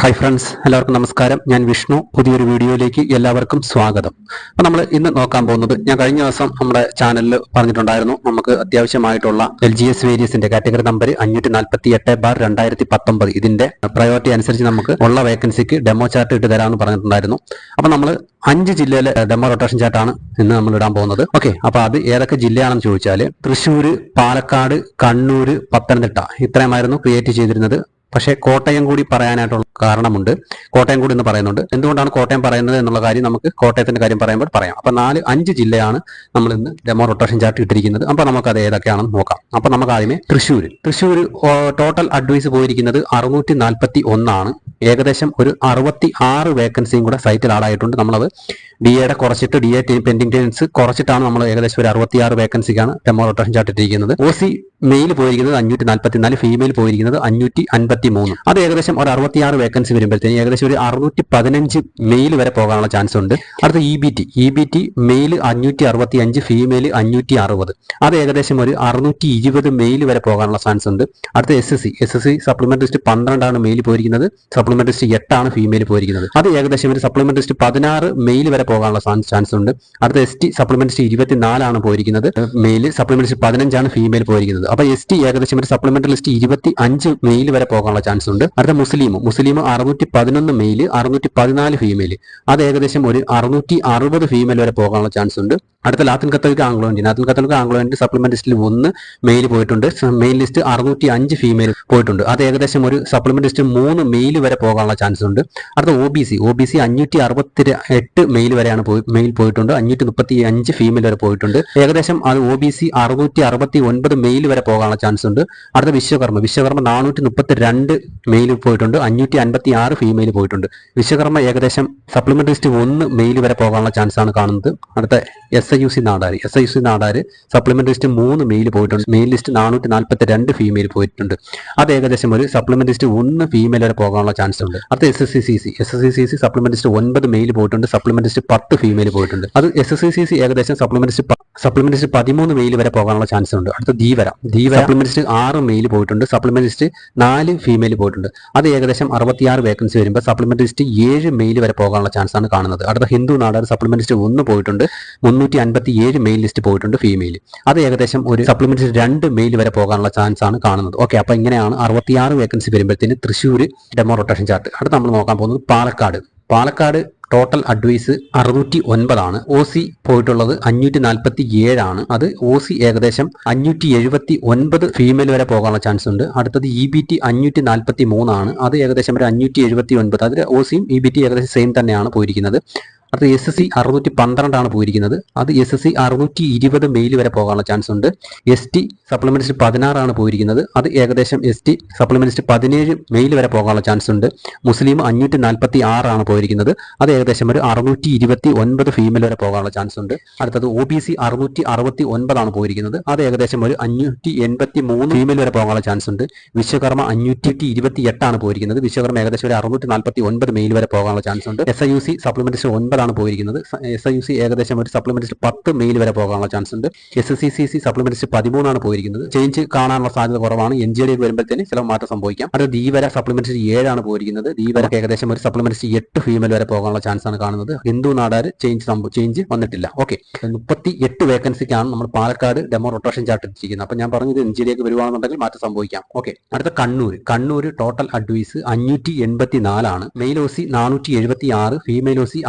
Hi friends എല്ലാവർക്കും നമസ്കാരം. ഞാൻ വിഷ്ണു. പുതിയൊരു വീഡിയോയിലേക്ക് എല്ലാവർക്കും സ്വാഗതം. അപ്പോൾ നമ്മൾ ഇന്ന് നോക്കാൻ പോകുന്നത് ഞാൻ കഴിഞ്ഞ ദിവസം നമ്മുടെ ചാനലിൽ പറഞ്ഞിട്ടുണ്ടായിരുന്നു നമുക്ക് അത്യാവശ്യമായിട്ടുള്ള എൽ ജി എസ് വേരിയസിന്റെ കാറ്റഗറി നമ്പർ അഞ്ഞൂറ്റി നാൽപ്പത്തി എട്ട് ബാർ രണ്ടായിരത്തി പത്തൊമ്പത് ഇതിന്റെ പ്രയോറിറ്റി അനുസരിച്ച് നമുക്ക് ഉള്ള വേക്കൻസിക്ക് ഡെമോ ചാർട്ട് ഇട്ട് തരാമെന്ന് പറഞ്ഞിട്ടുണ്ടായിരുന്നു. അപ്പോൾ നമ്മൾ അഞ്ച് ജില്ലയിലെ ഡെമോ റൊട്ടേഷൻ ചാർട്ടാണ് ഇന്ന് നമ്മൾ ഇടാൻ പോകുന്നത്. ഓക്കെ അപ്പോൾ അത് ഏതൊക്കെ ജില്ലയാണെന്ന് ചോദിച്ചാൽ തൃശ്ശൂർ പാലക്കാട് കണ്ണൂർ പത്തനംതിട്ട. ഇത്രയുമായിരുന്നു ക്രിയേറ്റ് ചെയ്തിരുന്നത്. പക്ഷേ കോട്ടയം കൂടി പറയാനായിട്ടുള്ള കാരണമുണ്ട്. കോട്ടയം കൂടി എന്ന് പറയുന്നുണ്ട്. എന്തുകൊണ്ടാണ് കോട്ടയം പറയുന്നത് എന്നുള്ള കാര്യം നമുക്ക് കോട്ടയത്തിന്റെ കാര്യം പറയുമ്പോൾ പറയാം. അപ്പൊ നാല് അഞ്ച് ജില്ലയാണ് നമ്മൾ ഇന്ന് ഡെമോ റൊട്ടേഷൻ ചാർട്ട് ഇട്ടിരിക്കുന്നത്. അപ്പൊ നമുക്ക് അത് ഏതൊക്കെയാണെന്ന് നോക്കാം. അപ്പൊ നമുക്ക് ആദ്യമേ തൃശ്ശൂർ തൃശ്ശൂർ ടോട്ടൽ അഡ്വൈസ് പോയിരിക്കുന്നത് അറുന്നൂറ്റി നാൽപ്പത്തി ഒന്നാണ്. ഏകദേശം ഒരു അറുപത്തി ആറ് വേക്കൻസിയും കൂടെ സൈറ്റിൽ ആളായിട്ടുണ്ട്. നമ്മളത് ഡി എയുടെ കുറച്ചിട്ട് ഡി എ പെൻഡിംഗ് ടെൻസ് കുറച്ചിട്ടാണ് നമ്മൾ ഏകദേശം ഒരു അറുപത്തിയാറ് വേക്കൻസിക്കാണ് ഡെമോ റൊട്ടേഷൻ ചാർട്ട് ഇട്ടിരിക്കുന്നത്. ഒ സി മെയിൽ പോയിരിക്കുന്നത് അഞ്ഞൂറ്റി നാൽപ്പത്തി നാല് ഫീമെയിൽ പോയിരിക്കുന്നത് അഞ്ഞൂറ്റി അൻപത്തി മൂന്ന് അത് ഏകദേശം ഒരു അറുപത്തിയാറ് വേക്കൻസി വരുമ്പോഴത്തേക്കും ഏകദേശം ഒരു അറുന്നൂറ്റി പതിനഞ്ച് മെയിൽ വരെ പോകാനുള്ള ചാൻസ് ഉണ്ട്. അടുത്ത E B T E B T male അഞ്ഞൂറ്റി അറുപത്തി അഞ്ച് ഫീമെയിൽ അഞ്ഞൂറ്റി അറുപത്. അത് ഏകദേശം ഒരു അറുന്നൂറ്റി ഇരുപത് മെയിൽ വരെ പോകാനുള്ള ചാൻസ് ഉണ്ട്. അടുത്ത S S C S S C supplement list പന്ത്രണ്ടാണ് മെയിൽ പോയിരിക്കുന്നത്. സപ്ലിമെന്റ് ലിസ്റ്റ് എട്ടാണ് ഫീമെയിൽ പോയിരിക്കുന്നത്. അത് ഏകദേശം ഒരു സപ്ലിമെന്റ് ലിസ്റ്റ് പതിനാറ് മെയിൽ വരെ പോകാനുള്ള ചാൻസ് ഉണ്ട് അടുത്ത എസ് ടി സപ്ലിമെന്റ് ലിസ്റ്റ് ഇരുപത്തിനാലാണ് പോയിരിക്കുന്നത്. മെയിൽ സപ്ലിമെന്റ് ലിസ്റ്റ് പതിനഞ്ചാണ് ഫീമെയിൽ പോയിരിക്കുന്നത്. അപ്പൊ എസ് ടി ഏകദേശം ഒരു സപ്ലിമെന്റ് ലിസ്റ്റ് ഇരുപത്തി അഞ്ച് മെയിൽ വരെ പോകാനുള്ള ചാൻസ് ഉണ്ട് അടുത്ത മുസ്ലിം മുസ്ലിം അറുന്നൂറ്റി പതിനൊന്ന് മെയിൽ അറുന്നൂറ്റി പതിനാല് ഫീമെയിൽ അത് ഏകദേശം ഒരു അറുന്നൂറ്റി അറുപത് ഫീമെയിൽ വരെ പോകാനുള്ള ചാൻസ് ഉണ്ട് അടുത്ത Latin Catholic Anglo Indian Latin Catholic Anglo Indian supplement ലിസ്റ്റിൽ ഒന്ന് മെയിൽ പോയിട്ടുണ്ട്. മെയിൽ ലിസ്റ്റ് അറുന്നൂറ്റി അഞ്ച് ഫീമെയിൽ പോയിട്ടുണ്ട്. അത് ഏകദേശം ഒരു സപ്ലിമെന്റ് ലിസ്റ്റ് മൂന്ന് മെയിൽ വരെ പോകാനുള്ള ചാൻസ് ഉണ്ട് അടുത്ത O B C O B C അഞ്ഞൂറ്റി അറുപത്തി എട്ട് മെയിൽ വരെയാണ് പോയി മെയിൽ പോയിട്ടുണ്ട്. അഞ്ഞൂറ്റി മുപ്പത്തി അഞ്ച് ഫീമെയിൽ വരെ പോയിട്ടുണ്ട്. ഏകദേശം അത് ഒ ബി സി അറുന്നൂറ്റി അറുപത്തി ഒൻപത് മെയിൽ വരെ പോകാനുള്ള ചാൻസ് ഉണ്ട്. അടുത്ത വിശ്വകർമ്മ. വിശ്വകർമ്മ നാനൂറ്റി മുപ്പത്തി രണ്ട് മെയിൽ പോയിട്ടുണ്ട്. അഞ്ഞൂറ്റി അൻപത്തി ആറ് ഫീമെയിൽ പോയിട്ടുണ്ട്. വിശ്വകർമ്മ ഏകദേശം സപ്ലിമെന്റ് ലിസ്റ്റ് ഒന്ന് മെയിൽ വരെ പോകാനുള്ള ചാൻസ് ആണ് കാണുന്നത്. അടുത്ത S I U C Nadar S I U C Nadar supplement list മൂന്ന് മെയിൽ പോയിട്ടുണ്ട്. മെയിൽ ലിസ്റ്റ് നാനൂറ്റി നാൽപ്പത്തി രണ്ട് ഫീമെയിൽ പോയിട്ടുണ്ട്. അത് ഏകദേശം ഒരു സപ്ലിമെന്റ് ലിസ്റ്റ് ഒന്ന് ഫീമെയിൽ വരെ പോകാനുള്ള ചാൻസ് ഉണ്ട്. അടുത്ത S S C C C S S C C C list ഒൻപത് മെയിൽ പോയിട്ടുണ്ട്. സപ്ലിമെന്റ് ലിസ്റ്റ് പത്ത് ഫീമെയിൽ പോയിട്ടുണ്ട്. അത് S S C C C ഏകദേശം സപ്ലിമെന്റ് സപ്ലിമെന്റ് പതിമൂന്ന് മെയിൽ വരെ പോകാനുള്ള ചാൻസ് ഉണ്ട്. അടുത്ത ധീവര വരാം. സപ്ലിമെന്റ് ലിസ്റ്റ് ആറ് മെയിൽ പോയിട്ടുണ്ട്. സപ്ലിമെന്റ് ലിസ്റ്റ് നാല് ഫീമെയിൽ പോയിട്ടുണ്ട്. അത് ഏകദേശം അറുപത്തിയാറ് വേക്കൻസി വരുമ്പോൾ സപ്ലിമെന്റ് ലിസ്റ്റ് ഏഴ് മെയിൽ വരെ പോകാനുള്ള ചാൻസ് ആണ് കാണുന്നത്. അടുത്ത ഹിന്ദു നാടൻ സപ്ലിമെന്റ് ഒന്ന് പോയിട്ടുണ്ട്. മുന്നൂറ്റി അൻപത്തി ഏഴ് മെയിൽ ലിസ്റ്റ് പോയിട്ടുണ്ട് ഫീമെയിൽ അത് ഏകദേശം ഒരു സപ്ലിമെന്റ് രണ്ട് മെയിൽ വരെ പോകാനുള്ള ചാൻസ് ആണ് കാണുന്നത്. ഓക്കെ അപ്പൊ ഇങ്ങനെയാണ് അറുപത്തിയാറ് വേക്കൻസി വരുമ്പോഴത്തേന് തൃശ്ശൂർ ഡെമോ റൊട്ടേഷൻ ചാർട്ട് അടുത്ത് നമ്മൾ നോക്കാൻ പോകുന്നത് പാലക്കാട്. പാലക്കാട് ടോട്ടൽ അഡ്വൈസ് അറുന്നൂറ്റി ഒൻപതാണ് ഒ സി പോയിട്ടുള്ളത് അഞ്ഞൂറ്റി നാൽപ്പത്തി ഏഴാണ് അത് ഒ സി ഏകദേശം അഞ്ഞൂറ്റി എഴുപത്തി ഒൻപത് ഫീമെയിൽ വരെ പോകാനുള്ള ചാൻസ് ഉണ്ട്. അടുത്തത് ഇ ബി ടി അഞ്ഞൂറ്റി നാൽപ്പത്തി മൂന്നാണ് അത് ഏകദേശം ഒരു അഞ്ഞൂറ്റി എഴുപത്തി ഒൻപത് അതിൽ ഒ സിയും ഇ ബി ടി ഏകദേശം സെയിം തന്നെയാണ് പോയിരിക്കുന്നത്. അത് എസ് എസ് സി അറുന്നൂറ്റി പന്ത്രണ്ടാണ് പോയിരിക്കുന്നത്. അത് എസ് എസ് സി അറുന്നൂറ്റി ഇരുപത് മെയിൽ വരെ പോകാനുള്ള ചാൻസ് ഉണ്ട്. എസ് ടി സപ്ലിമെന്റ് ലിസ്റ്റ് പതിനാറാണ് പോയിരിക്കുന്നത്. അത് ഏകദേശം എസ് ടി സപ്ലിമെന്റ് ലിസ്റ്റ് പതിനേഴ് മെയിൽ വരെ പോകാനുള്ള ചാൻസ് ഉണ്ട്. മുസ്ലിം അഞ്ഞൂറ്റി നാൽപ്പത്തി ആറാണ് പോയിരിക്കുന്നത്. അത് ഏകദേശം ഒരു അറുന്നൂറ്റി ഇരുപത്തി ഒൻപത് ഫീമെയിൽ വരെ പോകാനുള്ള ചാൻസ് ഉണ്ട്. അടുത്തത് ഒ ബി സി അറുന്നൂറ്റി അറുപത്തി ഒൻപതാണ് പോയിരിക്കുന്നത്. അത് ഏകദേശം ഒരു അഞ്ഞൂറ്റി എൺപത്തി മൂന്ന് ഫീമെയിൽ വരെ പോകാനുള്ള ചാൻസ് ഉണ്ട്. വിശ്വകർമ്മ അഞ്ഞൂറ്റി ഇരുപത്തി എട്ടാണ് പോയിരിക്കുന്നത്. വിശ്വകർമ്മ ഏകദേശം ഒരു അറുന്നൂറ്റി നാൽപ്പത്തി ഒൻപത് മെയിൽ വരെ പോകാനുള്ള ചാൻസ് ഉണ്ട്. S I U C supplement list ഒൻപതാണ് പോയിരിക്കുന്നത്. എസ് ഐ യു സി ഏകദേശം ഒരു സപ്ലിമെന്ററി പത്ത് മെയിൽ വരെ പോകാനുള്ള ചാൻസ് ഉണ്ട്. S S C C C supplementary പതിമൂന്നാണ് പോയിരിക്കുന്നത്. ചേഞ്ച് കാണാനുള്ള സാധ്യത കുറവാണ്. എൻ ജി ഡിയിൽ വരുമ്പോഴത്തേന് ചില മാറ്റം സംഭവിക്കാം. അത് ഡി സപ്ലിമെന്റ് സപ്ലിമെന്ററി ഏഴാണ് പോയിരിക്കുന്നത്. ധീവര ഏകദേശം ഒരു സപ്ലിമെന്ററി എട്ട് ഫീമെയിൽ വരെ പോകാനുള്ള ചാൻസ് ആണ് കാണുന്നത്. ഹിന്ദു നാടാർ ചേഞ്ച് ചേഞ്ച് വന്നിട്ടില്ല. ഓക്കെ മുപ്പത്തി എട്ട് വേക്കൻസിക്കാണ് നമ്മൾ പാലക്കാട് ഡെമോ റൊട്ടേഷൻ ചാർട്ട് എത്തിച്ചിരിക്കുന്നത് അപ്പൊ ഞാൻ പറഞ്ഞത് എൻ ജി ഡിയിലേക്ക് വരുവാണെന്നുണ്ടെങ്കിൽ മാറ്റം സംഭവിക്കാം. ഓക്കെ അടുത്ത കണ്ണൂർ കണ്ണൂർ ടോട്ടൽ അഡ്വൈസ് അഞ്ഞൂറ്റി എൺപത്തി നാലാണ് മെയിൽ ഓസി നാനൂറ്റി എഴുപത്തി ആറ് ഫീമെയിൽ ഓസി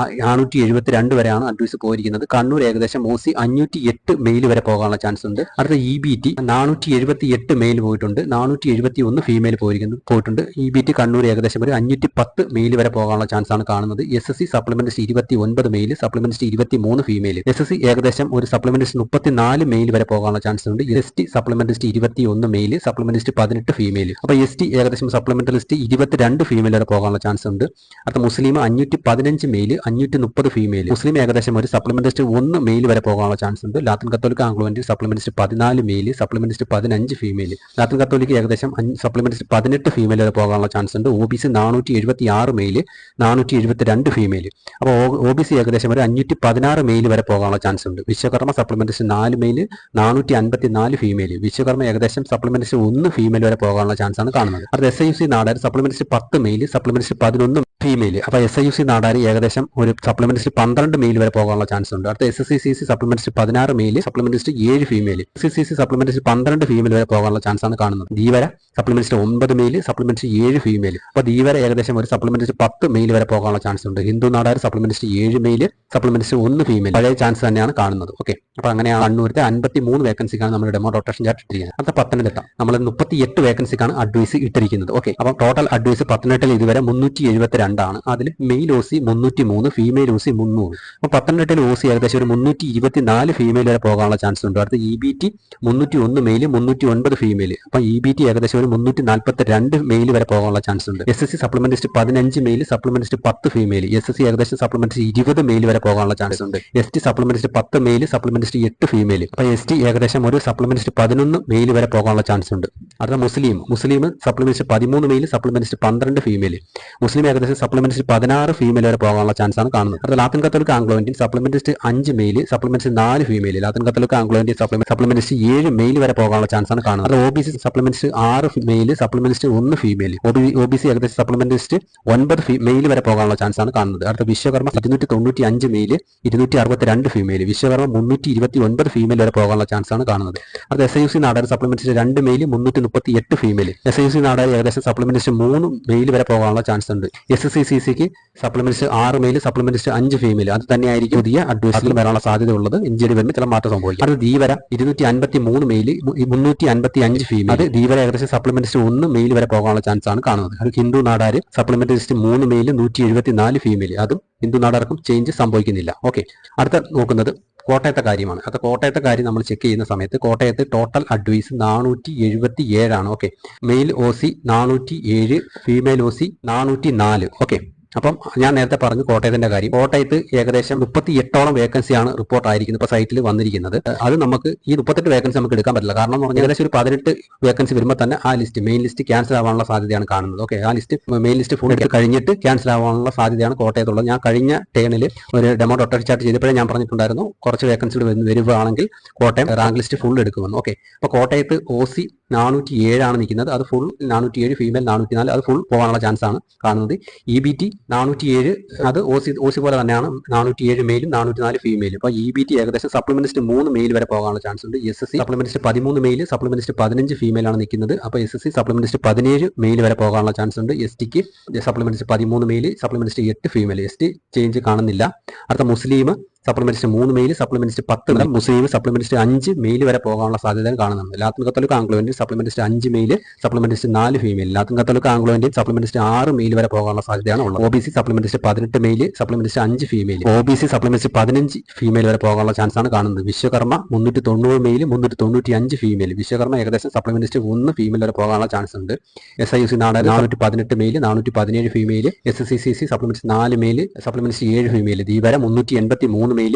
നാനൂറ്റി എഴുപത്തി രണ്ട് വരെയാണ് അഡ്വൈസ് പോയിരിക്കുന്നത്. കണ്ണൂർ ഏകദേശം ഓസി അഞ്ഞൂറ്റി എട്ട് മെയിൽ വരെ പോകാനുള്ള ചാൻസ് ഉണ്ട്. അടുത്ത ഇ ബി ടി നാനൂറ്റി എഴുപത്തി എട്ട് മെയിൽ പോയിട്ടുണ്ട്. നാനൂറ്റി എഴുപത്തി ഒന്ന് ഫീമെയിൽ പോയിരിക്കുന്നു പോയിട്ടുണ്ട്. ഇ ബി ടി കണ്ണൂർ ഏകദേശം ഒരു അഞ്ഞൂറ്റി പത്ത് മെയിൽ വരെ പോകാനുള്ള ചാൻസ് ആണ് കാണുന്നത്. എസ് എസ് സി സപ്ലിമെന്റ് ഇരുപത്തി ഒൻപത് മെയിൽ സപ്ലിമെന്റ് ഇരുപത്തി മൂന്ന് ഫീമെയിൽ എസ് എസ് സി ഏകദേശം ഒരു സപ്ലിമെന്റ് മുപ്പത്തി നാല് മെയിൽ വരെ പോകാനുള്ള ചാൻസ് ഉണ്ട്. എസ് ടി സപ്ലിമെന്റലിസ്റ്റ് ഇരുപത്തി ഒന്ന് മെയിൽ സപ്ലിമെന്റ് ലിസ്റ്റ് പതിനെട്ട് ഫീമെയിൽ അപ്പൊ എസ് ടി ഏകദേശം സപ്ലിമെന്റ് ലിസ്റ്റ് ഇരുപത്തിരണ്ട് ഫീമെയിൽ വരെ പോകാനുള്ള ചാൻസ് ഉണ്ട്. അടുത്ത മുസ്ലിം അഞ്ഞൂറ്റി പതിനഞ്ച് മെയിൽ അഞ്ഞൂറ്റി മുപ്പത് ഫീമെയിൽ മുസ്ലിം ഏകദേശം ഒരു സപ്ലിമെന്റിസ്റ്റ് ഒന്ന് മെയിൽ വരെ പോകാനുള്ള ചാൻസ് ഉണ്ട്. ലാത്തിൻ കത്തോലിക് ആംഗ്ലോന്റെ സപ്ലിമെന്റിസ്റ്റ് പതിനാല് മെയിൽ സപ്ലിമെന്റിസ്റ്റ് പതിനഞ്ച് ഫീമെയിൽ ലാത്തിൻ കത്തോലിക്ക് ഏകദേശം സപ്ലിമെന്റിസ്റ്റ് പതിനെട്ട് ഫീമെയിൽ വരെ പോകാനുള്ള ചാൻസ് ഉണ്ട്. ഒ ബി സി നാനൂറ്റി എഴുപത്തി ആറ് മെയിൽ നാനൂറ്റി എഴുപത്തി രണ്ട് ഫീമെയിൽ അപ്പോൾ ഒ ബി സി ഏകദേശം ഒരു അഞ്ഞൂറ്റി പതിനാറ് മെയിൽ വരെ പോകാനുള്ള ചാൻസ് ഉണ്ട്. വിശ്വകർമ്മ സപ്ലിമെന്റിസ്റ്റ് നാല് മെയിൽ നാനൂറ്റി അൻപത്തി നാല് ഫീമെയിൽ വിശ്വകർമ്മ ഏകദേശം സപ്ലിമെന്റിസ്റ്റ് ഒന്ന് ഫീമെയിൽ വരെ പോകാനുള്ള ചാൻസ് ആണ് കാണുന്നത്. അത് S I C Nadar supplement list പത്ത് മെയിൽ സപ്ലിമെന്റിസ്റ്റ് പതിനൊന്ന് ഫീമെയിൽ അപ്പോൾ എസ് ഐ യു സി നാടാരി ഏകദേശം ഒരു സപ്ലിമെന്റിസ്റ്റ് പന്ത്രണ്ട് മെയിൽ വരെ പോകാനുള്ള ചാൻസ് ഉണ്ട്. അടുത്ത S S C C C supplement list പതിനാറ് മെയിൽ സപ്ലിമെന്റിസ്റ്റ് ഏഴ് female S C C supplement list പന്ത്രണ്ട് ഫീമെയിൽ വരെ പോകാനുള്ള ചാൻസ് ആണ് കാണുന്നത്. വരെ സപ്ലിമെന്റിസ്റ്റ് ഒമ്പത് മെയിൽ സപ്ലിമെന്റിസ്റ്റ് ഏഴ് ഫീമെയിൽ അപ്പോൾ ധീവര ഏകദേശം ഒരു സപ്ലിമെന്റിസ്റ്റ് പത്ത് മെയിൽ വരെ പോകാനുള്ള ചാൻസ് ഉണ്ട്. ഹിന്ദു നാടാരി സപ്ലിമെന്റിസ്റ്റ് ഏഴ് മെയിൽ സപ്ലിമെന്റിസ്റ്റ് ഒന്ന് ഫീമെയിൽ പഴയ ചാൻസ് തന്നെയാണ് കാണുന്നത്. ഓക്കെ അപ്പോൾ അങ്ങനെയാണ് കണ്ണൂരത്തെ അൻപത്തി മൂന്ന് വേക്കൻസിക്കാണ് നമ്മൾ ഡെമോ റൊട്ടേഷൻ ചാർട്ട് ഇട്ടിരിക്കുന്നത്. അടുത്ത പത്തനംതിട്ട. നമ്മൾ മുപ്പത്തി എട്ട് വേക്കൻസിക്കാണ് അഡ്വൈസ് ഇട്ടിരിക്കുന്നത്. ഓക്കെ അപ്പോൾ ടോട്ടൽ അഡ്വൈസ് പത്തനംതിട്ടയിൽ ഇതുവരെ മുന്നൂറ്റി എഴുപത്തി രണ്ടാണ്. അതിൽ മെയിൽ ഒ സി മുന്നൂറ്റി മൂന്ന് ഫീമെയിൽ ഒ സി മുന്നൂറ്. അപ്പോൾ പത്തനംതിട്ടയിൽ ഒ സി ഏകദേശം ഒരു മുന്നൂറ്റി ഇരുപത്തി നാല് ഫീമെയിൽ വരെ പോകാനുള്ള ചാൻസ് ഉണ്ട്. അടുത്ത ഇ ബി ടി മുന്നൂറ്റി ഒന്ന് മെയിൽ മുന്നൂറ്റി ഒൻപത് ഫീമെയിൽ അപ്പോൾ ഇ ബി ടി ഏകദേശം ഒരു മുന്നൂറ്റി നാൽപ്പത്തി രണ്ട് മെയിൽ വരെ പോകാനുള്ള ചാൻസ് ഉണ്ട്. എസ് എസ് സി സപ്ലിമെന്റിസ്റ്റ് പതിനഞ്ച് മെയിൽ സപ്ലിമെന്റിസ്റ്റ് പത്ത് ഫീമെയിൽ എസ് എസ് സി ഏകദേശം സപ്ലിമെന്റിസ്റ്റ് ഇരുപത് മെയിൽ വരെ പോകാനുള്ള ചാൻസ് ഉണ്ട്. എസ് ടി സപ്ലിമെന്റിസ്റ്റ് പത്ത് മെയിൽ സപ്ലിമെന്റിസ്റ്റ് എട്ട് ഫീമെയിൽ അപ്പോൾ എസ് ടി ഏകദേശം ഒരു സപ്ലിമെന്റിസ്റ്റ് പതിനൊന്ന് മെയിൽ വരെ പോകാനുള്ള ചാൻസ് ഉണ്ട്. അടുത്ത മുസ്ലിം. മുസ്ലിം സപ്ലിമെന്റിസ്റ്റ് പതിമൂന്ന് മെയിൽ സപ്ലിമെന്റിസ്റ്റ് പന്ത്രണ്ട് ഫീമെയിൽ മുസ്ലിം ഏകദേശം സപ്ലിമെന്റിസ്റ്റ് പതിനാറ് ഫീമെയിൽ വരെ പോകാനുള്ള ചാൻസ് ആണ് കാണുന്നത്. അത് Latin Catholic Anglo Indian supplement list അഞ്ച് മെയിൽ സപ്ലിമെന്റിസ്റ്റ് നാല് female Latin Catholic Anglo Indian supplement list ഏഴ് മെയിൽ വരെ പോകാനുള്ള ചാൻസ് ആണ് കാണുന്നത്. അത് ഒ ബി സി സപ്ലിമെന്റിസ്റ്റ് ആറ് മെയിൽ സപ്ലിമെന്റിസ്റ്റ് ഒന്ന് ഫീമെയിൽ ഒ ബി സി ഏകദേശം സപ്ലിമെന്റിസ്റ്റ് ഒൻപത് മെയിൽ വരെ പോകാനുള്ള ചാൻസ് ആണ് കാണുന്നത്. അടുത്ത വിശ്വകർമ്മ ഇരുന്നൂറ്റി തൊണ്ണൂറ്റി അഞ്ച് മെയിൽ ഇരുന്നൂറ്റി അറുപത്തി രണ്ട് ഫീമെയിൽ വിശ്വകർമ്മ മുന്നൂറ്റി ഇരുപത്തി ഒൻപത് ഫീമെയിൽ വരെ പോകാനുള്ള ചാൻസ് ആണ് കാണുന്നത്. അത് എസ് ഐ സി നാടൻ സപ്ലിമെന്റിസ്റ്റ് രണ്ട് മെയിൽ മുന്നൂറ്റി മുപ്പത്തി എട്ട് ഫീമെയിൽ എസ് ഐ സി നാടൻ ഏകദേശം സപ്ലിമെന്റിസ്റ്റ് മൂന്ന് മെയിൽ വരെ പോകാനുള്ള ചാൻസ് ഉണ്ട്. എസ് സി സി സിക്ക് സപ്ലിമെന്റ്സ് ആറ് മെയിൽ സപ്ലിമെന്റ്സ് അഞ്ച് ഫീമെയിൽ അത് തന്നെയായിരിക്കും പുതിയ അഡ്വൈസിൽ വരാനുള്ള സാധ്യത ഉള്ളത് ഇഞ്ചറി വരുമ്പോൾ ചില മാറ്റം സംഭവിക്കും. അത് ധീവര ഇരുന്നൂറ്റി അൻപത്തി മൂന്ന് മെയിൽ മുന്നൂറ്റി അൻപത്തി അഞ്ച് ഫീമെയിൽ അത് ധീവര ഏകദേശം സപ്ലിമെന്റ്സ് ഒന്ന് മെയിൽ വരെ പോകാനുള്ള ചാൻസ് ആണ് കാണുന്നത്. അത് ഹിന്ദു നാടാർ സപ്ലിമെന്റിസ്റ്റ് മൂന്ന് മെയിൽ നൂറ്റി എഴുപത്തി നാല് ഫീമെയിൽ അതും ഹിന്ദു നാടാർക്കും ചേഞ്ച് സംഭവിക്കുന്നില്ല. ഓക്കെ അടുത്ത നോക്കുന്നത് കോട്ടയത്തെ കാര്യമാണ്. അത് കോട്ടയത്തെ കാര്യം നമ്മൾ ചെക്ക് ചെയ്യുന്ന സമയത്ത് കോട്ടയത്ത് ടോട്ടൽ അഡ്വൈസ് നാനൂറ്റി എഴുപത്തി ഏഴാണ് ഓക്കെ മെയിൽ ഒ സി നാനൂറ്റി ഏഴ് ഫീമെയിൽ ഒ സി നാനൂറ്റി നാല് ഓക്കെ അപ്പം ഞാൻ നേരത്തെ പറഞ്ഞു കോട്ടയത്തിന്റെ കാര്യം. കോട്ടയത്ത് ഏകദേശം മുപ്പത്തി എട്ടോളം വേക്കൻസിയാണ് റിപ്പോർട്ട് ആയിരിക്കുന്നത് ഇപ്പൊ സൈറ്റിൽ വന്നിരിക്കുന്നത്. അത് നമുക്ക് ഈ മുപ്പത്തെട്ട് വേക്കൻസി നമുക്ക് എടുക്കാൻ പറ്റില്ല. കാരണം എന്ന് പറഞ്ഞാൽ ഏകദേശം ഒരു പതിനെട്ട് വേക്കൻസി വരുമ്പോൾ തന്നെ ആ ലിസ്റ്റ് മെയിൻ ലിസ്റ്റ് ക്യാൻസൽ ആവാനുള്ള സാധ്യതയാണ് കാണുന്നത്. ഓക്കെ ആ ലിസ്റ്റ് മെയിൻ ലിസ്റ്റ് ഫുൾ എടുത്ത് കഴിഞ്ഞിട്ട് ക്യാൻസൽ ആവാനുള്ള സാധ്യതയാണ് കോട്ടയത്തുള്ളത്. ഞാൻ കഴിഞ്ഞ ടേണിൽ ഒരു ഡെമോ ഡോട്ടർ ചാർട്ട് ചെയ്തപ്പോഴേ ഞാൻ പറഞ്ഞിട്ടുണ്ടായിരുന്നു കുറച്ച് വേക്കൻസികൾ വരുവാണെങ്കിൽ കോട്ടയം റാങ്ക് ലിസ്റ്റ് ഫുൾ എടുക്കുമെന്ന്. ഓക്കെ അപ്പൊ കോട്ടയത്ത് ഒ സി നാനൂറ്റി ഏഴാണ് നിൽക്കുന്നത്. അത് ഫുൾ നാനൂറ്റി ഏഴ് ഫീമെയിൽ നാനൂറ്റി നാല് അത് ഫുൾ പോകാനുള്ള ചാൻസ് ആണ് കാണുന്നത്. ഇ ബി ടി നാനൂറ്റി ഏഴ് അത് ഒ സി ഒ സി പോലെ തന്നെയാണ് നാനൂറ്റി ഏഴ് മെയിലും നാനൂറ്റി നാല് ഫീമെയിലും അപ്പോൾ ഇ ബി ടി ഏകദേശം സപ്ലിമെന്റിസ്റ്റ് മൂന്ന് മെയിൽ വരെ പോകാനുള്ള ചാൻസ് ഉണ്ട്. എസ് എസ് സി സപ്ലിമെന്റിസ്റ്റ് പതിമൂന്ന് മെയിൽ സപ്ലിമെന്റിസ്റ്റ് പതിനഞ്ച് ഫീമെയിലാണ് നിൽക്കുന്നത്. അപ്പോൾ എസ് എസ് സി സപ്ലിമെന്റിസ്റ്റ് പതിനേഴ് മെയിൽ വരെ പോകാനുള്ള ചാൻസ് ഉണ്ട്. എസ് ടിക്ക് സപ്ലിമെന്റിസ്റ്റ് പതിമൂന്ന് മെയിൽ സപ്ലിമെന്റിസ്റ്റ് എട്ട് ഫീമെയിൽ എസ് ടി ചേഞ്ച് കാണുന്നില്ല. അടുത്ത മുസ്ലിം സപ്ലിമെന്റിസ്റ്റ് മൂന്ന് മെയിൽ സപ്ലിമെന്റിസ്റ്റ് പത്ത് മുതൽ മുസ്ലിം സപ്ലിമെന്റിസ്റ്റ് അഞ്ച് മെയിൽ വരെ പോകാനുള്ള സാധ്യത കാണുന്നുണ്ട് ലാത്തിൻ കത്തോലിക് ആംഗ്ലോന്റെ സപ്ലിമെന്റിസ്റ്റ് അഞ്ച് മെയിൽ സപ്ലിമെന്റിസ്റ്റ് നാല് ഫീമെയിൽ ലാത്തിൻ കത്തോലിക് ആംഗ്ലോന്റെ സപ്ലിമെന്റിസ്റ്റ് ആറ് മെയിൽ വരെ പോകാനുള്ള സാധ്യതയാണ് ഉള്ളത് ഒ ബി സി സപ്ലിമെന്റിസ്റ്റ് പതിനെട്ട് മെയിൽ സപ്ലിമെന്റിസ്റ്റ് അഞ്ച് female O B C supplement list പതിനഞ്ച് ഫീമെയിൽ വരെ പോകാനുള്ള ചാൻസ് ആണ് കാണുന്നത് വിശ്വകർമ്മ മുന്നൂറ്റി തൊണ്ണൂറ് മെയിൽ മുന്നൂറ്റി തൊണ്ണൂറ്റി അഞ്ച് ഫീമെയിൽ വിശ്വകർമ്മ ഏകദേശം സപ്ലിമെന്റിസ്റ്റ് ഒന്ന് ഫീമെയിൽ വരെ പോകാനുള്ള ചാൻസ് ഉണ്ട് എസ് ഐ യു സി നാട് നാനൂറ്റി പതിനെട്ട് മെയിൽ നാനൂറ്റി പതിനേഴ് female S S C C C supplement list നാല് മെയിൽ സപ്ലിമെന്റിസ്റ്റ് ഏഴ് ഫീമെയിൽ ധീവര മുന്നൂറ്റി എൺപത്തി മൂന്ന് മെയിൽ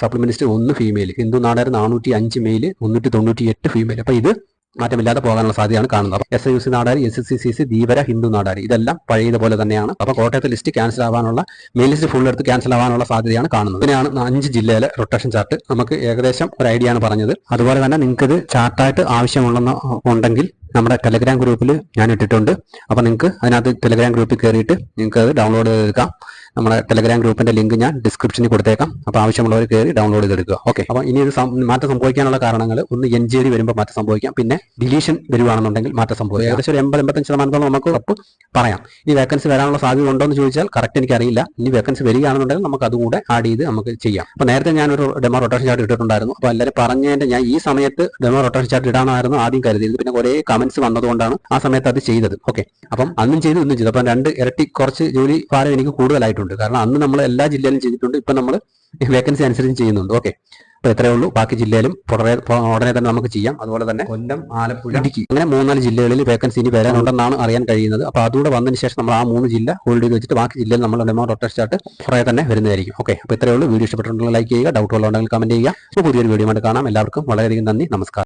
സപ്ലിമെന്റിസ്റ്റ് ഒന്ന് ഫീമെയിൽ ഹിന്ദു നാടാർ നാനൂറ്റി അഞ്ച് മെയിൽ മുന്നൂറ്റി തൊണ്ണൂറ്റി എട്ട് ഫീമെയിൽ അപ്പോൾ ഇത് മാറ്റമില്ലാതെ പോകാനുള്ള സാധ്യതയാണ് കാണുന്നത്. S I U C Nadar S S C C C Hindu Nadar ഇതെല്ലാം പഴയതുപോലെ തന്നെയാണ്. അപ്പോൾ കോട്ടയത്തെ ലിസ്റ്റ് ക്യാൻസൽ ആവാനുള്ള മെയിൻ ലിസ്റ്റ് ഫുൾ എടുത്ത് ക്യാൻസൽ ആവാനുള്ള സാധ്യതയാണ് കാണുന്നത്. ഇതിനാണ് അഞ്ച് ജില്ലയിലെ റൊട്ടേഷൻ ചാർട്ട് നമുക്ക് ഏകദേശം ഒരു ഐഡിയ ആണ് പറഞ്ഞത്. അതുപോലെ തന്നെ നിങ്ങൾക്ക് ഇത് ചാർട്ടായിട്ട് ആവശ്യമുള്ളെന്ന് ഉണ്ടെങ്കിൽ നമ്മുടെ ടെലഗ്രാം ഗ്രൂപ്പിൽ ഞാൻ ഇട്ടിട്ടുണ്ട്. അപ്പോൾ നിങ്ങൾക്ക് അതിനകത്ത് ടെലഗ്രാം ഗ്രൂപ്പിൽ കയറിയിട്ട് നിങ്ങൾക്ക് അത് ഡൗൺലോഡ് ചെയ്തെടുക്കാം നമ്മുടെ ടെലഗ്രാം ഗ്രൂപ്പിന്റെ ലിങ്ക് ഞാൻ ഡിസ്ക്രിപ്ഷനിൽ കൊടുത്തേക്കാം. അപ്പോൾ ആവശ്യമുള്ളവർ കയറി ഡൗൺലോഡ് ചെയ്തെടുക്കുക. ഓക്കെ അപ്പോൾ ഇനി ഒരു മാറ്റം സംഭവിക്കാനുള്ള കാരണങ്ങൾ ഒന്ന് എൻ ജി വരുമ്പോൾ മാറ്റം സംഭവിക്കാം. പിന്നെ ഡിലീഷൻ വരുവാണെന്നുണ്ടെങ്കിൽ മാറ്റം സംഭവിക്കും. ഏകദേശം ഒരു എൺപത് എൺപത്തഞ്ച് ശതമാനത്തോളം നമുക്ക് ഉറപ്പ് പറയാം. ഈ വേക്കൻസി വരാനുള്ള സാധ്യത ഉണ്ടോ എന്ന് ചോദിച്ചാൽ കറക്റ്റ് എനിക്ക് അറിയില്ല ഇനി വേക്കൻസി വരികയാണെന്നുണ്ടെങ്കിൽ നമുക്ക് അതുകൂടെ ആഡ് ചെയ്ത് നമുക്ക് ചെയ്യാം. അപ്പോൾ നേരത്തെ ഞാൻ ഒരു ഡെമോ റൊട്ടേഷൻ ചാർട്ട് ഇട്ടിട്ടുണ്ടായിരുന്നു. അപ്പോൾ എല്ലാവരും പറഞ്ഞതിന്റെ ഞാൻ ഈ സമയത്ത് ഡെമോ റൊട്ടേഷൻ ചാർട്ട് ഇടാനായിരുന്നു ആദ്യം കരുതിയത്. പിന്നെ കുറേ കമന്റ്സ് വന്നതുകൊണ്ടാണ് ആ സമയത്ത് അത് ചെയ്തത്. ഓക്കെ അപ്പം അന്നും ചെയ്തു ഇന്നും ചെയ്തു. അപ്പം രണ്ട് ഇരട്ടി കുറച്ച് ജോലി ഭാരം എനിക്ക് കൂടുതലായിട്ടുണ്ട്. ചെയ്തിട്ടുണ്ട്. കാരണം അന്ന് നമ്മൾ എല്ലാ ജില്ലയിലും ചെയ്തിട്ടുണ്ട്. ഇപ്പം നമ്മൾ വേക്കൻസി അനുസരിച്ച് ചെയ്യുന്നുണ്ട്. ഓക്കെ അപ്പോൾ എത്രയേ ഉള്ളൂ. ബാക്കി ജില്ലയിലും ഉടനെ ഉടനെ തന്നെ നമുക്ക് ചെയ്യാം. അതുപോലെ തന്നെ കൊല്ലം ആലപ്പുഴ. ഇടുക്കി. അങ്ങനെ മൂന്നാൽ ജില്ലകളിൽ വേക്കൻസി ഇനി വരാനുണ്ടെന്നാണ് അറിയാൻ കഴിയുന്നത്. അപ്പോൾ അതുകൂടെ വന്നതിന് ശേഷം നമ്മൾ ആ മൂന്ന് ജില്ല ഹോൾഡ് ചെയ്ത് വെച്ചിട്ട് ബാക്കി ജില്ലയിൽ നമ്മൾ ഡെമോ ഡോക്ടർ സ്റ്റാർട്ട് കുറേ തന്നെ വരുന്നതായിരിക്കും. ഓക്കെ അപ്പോൾ ഇത്രയേ ഉള്ളൂ. വീഡിയോ ഇഷ്ടപ്പെട്ടിട്ടുണ്ടെങ്കിൽ ലൈക്ക് ചെയ്യുക. ഡൗട്ടുകളുണ്ടെങ്കിൽ കമന്റ് ചെയ്യുക. അപ്പോൾ പുതിയൊരു വീഡിയോ ആയിട്ട് കാണാം. എല്ലാവർക്കും വളരെയധികം നന്ദി. നമസ്കാരം.